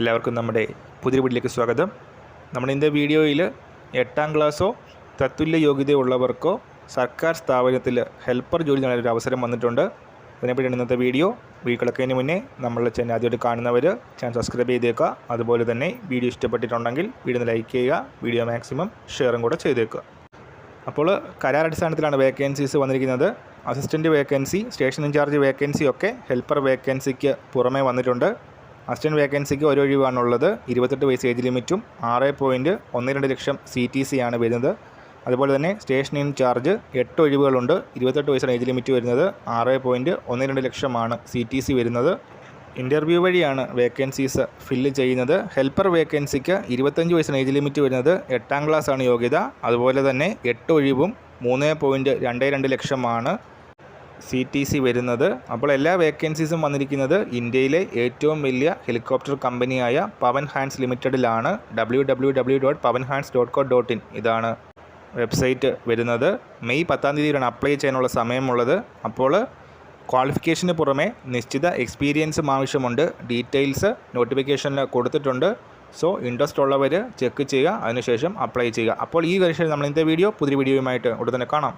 എല്ലാവർക്കും നമ്മുടെ പുതിയ വീട്ടിലേക്ക് സ്വാഗതം. നമ്മുടെ ഇന്നത്തെ വീഡിയോയിൽ എട്ടാം ക്ലാസ്സോ തത്തുല്യ യോഗ്യതയുള്ളവർക്കോ സർക്കാർ സ്ഥാപനത്തിൽ ഹെൽപ്പർ ജോലി നേടാൻ ഒരു അവസരം വന്നിട്ടുണ്ട്. അതിനെപ്പറ്റിയാണ് ഇന്നത്തെ വീഡിയോ. വീക്കിളക്കതിന് മുന്നേ നമ്മളുടെ ചാനൽ ആദ്യമായിട്ട് കാണുന്നവർ ചാനൽ സബ്സ്ക്രൈബ് ചെയ്തേക്കുക. അതുപോലെ തന്നെ വീഡിയോ ഇഷ്ടപ്പെട്ടിട്ടുണ്ടെങ്കിൽ വീഡിയോ ലൈക്ക് ചെയ്യുക വീഡിയോ മാക്സിമം ഷെയറും കൂടെ ചെയ്തേക്കുക. അപ്പോൾ കരാർ അടിസ്ഥാനത്തിലാണ് വേക്കൻസീസ് വന്നിരിക്കുന്നത്. Assistant vacancy station incharge vacancy ഒക്കെ ഹെൽപ്പർ വേക്കൻസിക്ക് പുറമേ വന്നിട്ടുണ്ട്. അസിസ്റ്റന്റ് വേക്കൻസിക്ക് ഒരു ഒഴിവാണുള്ളത്. ഇരുപത്തെട്ട് വയസ്സ് ഏജ് ലിമിറ്റും ആറ് പോയിന്റ് ഒന്ന് രണ്ട് ലക്ഷം സി ടി സി ആണ് വരുന്നത്. അതുപോലെ തന്നെ സ്റ്റേഷൻ ഇൻചാർജ് എട്ട് ഒഴിവുകളുണ്ട്. ഇരുപത്തെട്ട് വയസ്സാണ് ഏജ് ലിമിറ്റ് വരുന്നത്. ആറ് പോയിന്റ് ഒന്ന് രണ്ട് ലക്ഷമാണ് സി ടി സി വരുന്നത്. ഇന്റർവ്യൂ വഴിയാണ് വേക്കൻസീസ് ഫില്ല് ചെയ്യുന്നത്. ഹെൽപ്പർ വേക്കൻസിക്ക് ഇരുപത്തഞ്ച് വയസ്സിന് ഏജ് ലിമിറ്റ് വരുന്നത്. എട്ടാം ക്ലാസ് ആണ് യോഗ്യത. അതുപോലെ തന്നെ എട്ട് ഒഴിവും മൂന്ന് പോയിന്റ് രണ്ട് രണ്ട് ലക്ഷമാണ്. സി ടി സി വരുന്നത്. അപ്പോൾ എല്ലാ വേക്കൻസീസും വന്നിരിക്കുന്നത് ഇന്ത്യയിലെ ഏറ്റവും വലിയ ഹെലികോപ്റ്റർ കമ്പനിയായ Pawan Hans ലിമിറ്റഡിലാണ് W W W dot Pawan Hans dot co dot in ഇതാണ് വെബ്സൈറ്റ് വരുന്നത്. മെയ് പത്താം തീയതിയിലാണ് അപ്ലൈ ചെയ്യാനുള്ള സമയമുള്ളത്. അപ്പോൾ ക്വാളിഫിക്കേഷന് പുറമെ നിശ്ചിത എക്സ്പീരിയൻസും ആവശ്യമുണ്ട്. ഡീറ്റെയിൽസ് നോട്ടിഫിക്കേഷനിൽ കൊടുത്തിട്ടുണ്ട്. സോ ഇൻട്രസ്റ്റ് ഉള്ളവർ ചെക്ക് ചെയ്യുക. അതിനുശേഷം അപ്ലൈ ചെയ്യുക. അപ്പോൾ ഈ വർഷം നമ്മൾ ഇന്നത്തെ വീഡിയോ പുതിയ വീഡിയോയുമായിട്ട് ഉടൻ തന്നെ കാണാം.